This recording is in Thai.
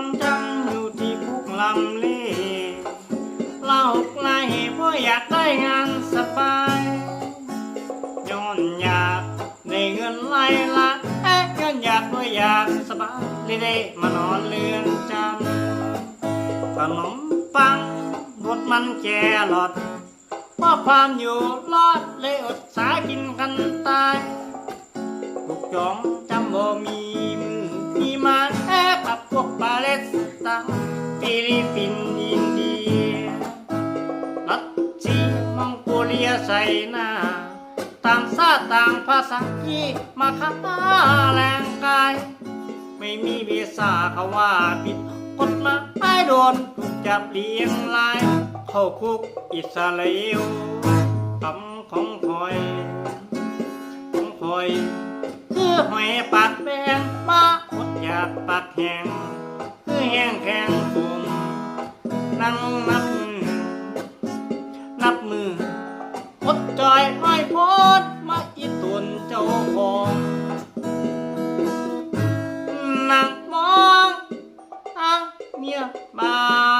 องจำอยู่ที่คุกลำเล่เล่าไกลเพราะอยากได้งานสบายย้อนอยากได้เงินไล่ละเอ๊ะย้อนอยากเพราะอยากสบายเลยได้มานอนเรือนจำขนมปังรสมันแกหลอดเพราะความอยู่รอดเลยอดสากินกันตายถูกจองจำบ่มีมือมี ฟิลิปปินส์อินเดียรัสเซียมองโกเลียใส่หน้าต่างชาติต่างภาษาที่มาค้าแรงกาย ไม่มีวีซ่าเขาว่าผิดกฎหมายโดนถูกจับเลี้ยงลาย เข้าคุกอิสราเอลคำของคอยของคอย คือหอยปากแดงมาอดอยากปากแหงคือแห้งแข็ง นังนับ นับมือพดจอยอ้อยพดมาอีตุนเจ้าของนั่งมองอะเมียบ้า